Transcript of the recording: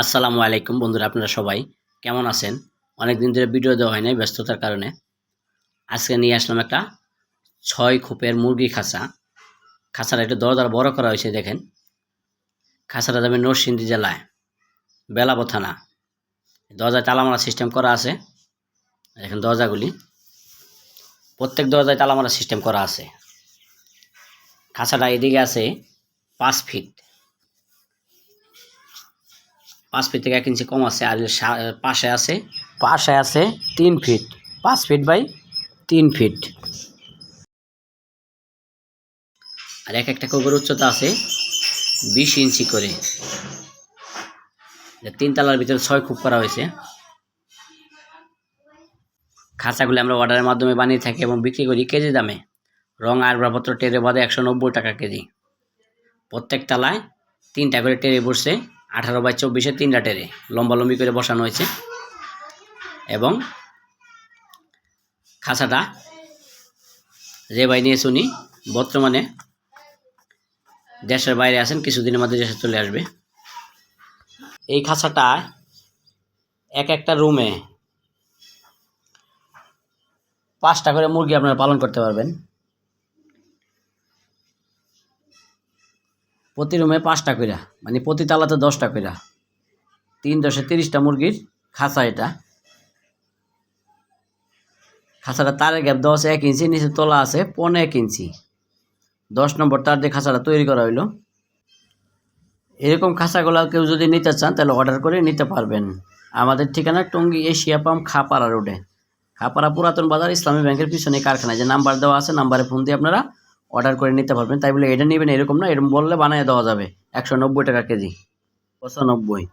আসসালামু আলাইকুম বন্ধুরা, আপনারা সবাই কেমন আছেন? অনেক দিন ধরে ভিডিও দেওয়া হয় নাই ব্যস্ততার কারণে। আজকে নিয়ে আসলাম একটা ছয় খোপের মুরগি খাঁচা। খাঁচাটা একটু দরদার বড় করা হয়েছে, দেখেন। খাঁচাটা যাবে নরসিংদী জেলায়, বেলাবো থানা। দরজায় তালা মারা সিস্টেম করা আছে। দেখেন দরজাগুলি। প্রত্যেক দরজায় তালা মারা সিস্টেম করা আছে। খাঁচাটা এদিকে আছে পাঁচ ফিট পাঁচ ফিট থেকে এক ইঞ্চি কম আছে আর পাশে আছে পাশে আছে তিন ফিট পাঁচ ফিট বাই তিন ফিট আর এক একটা কোকের উচ্চতা আছে বিশ ইঞ্চি করে। তিন তলার ভিতরে ছয় খুব করা হয়েছে। খাঁচাগুলি আমরা অর্ডারের মাধ্যমে বানিয়ে থাকি এবং বিক্রি করি কেজি দামে। রং আসবাবপত্র টেরে বাদে একশো নব্বই টাকা কেজি। প্রত্যেক তলায় তিনটা করে টেরে বসছে আঠারো বাই চব্বিশে তিনটা টেরে লম্বালম্বি করে বসানো হয়েছে। এবং খাসাটা যে ভাই নিয়েছে উনি, বর্তমানে দেশের বাইরে আছেন, কিছুদিনের মধ্যে দেশে চলে আসবে। এই খাঁচাটা এক একটা রুমে পাঁচটা করে মুরগি আপনারা পালন করতে পারবেন। প্রতি রুমে পাঁচটা কইরা মানে প্রতি তালাতে দশটা কইরা। তিন দশে তিরিশটা মুরগির খাঁচা এটা। খাঁচাটা তারের গ্যাপ আছে এক ইঞ্চি, নিচে তোলা আছে পনেরো এক ইঞ্চি। দশ নম্বর তার দিয়ে খাঁচাটা তৈরি করা হইল। এরকম খাঁচাগুলো কেউ যদি নিতে চান, তাহলে অর্ডার করে নিতে পারবেন। আমাদের ঠিকানা টঙ্গী এশিয়া পাম্প, খাপাড়া রোডে। খাপাড়া পুরাতন বাজার ইসলামী ব্যাংকের পিছনে কারখানায়। যে নাম্বার দেওয়া আছে, নাম্বারে ফোন দিয়ে আপনারা অর্ডার করে নিতে পারবেন। তাই বলে এটা নেবেন এরকম না এরকম বললে বানিয়ে দেওয়া যাবে। একশো নব্বই টাকা কেজি। পঁচানব্বই।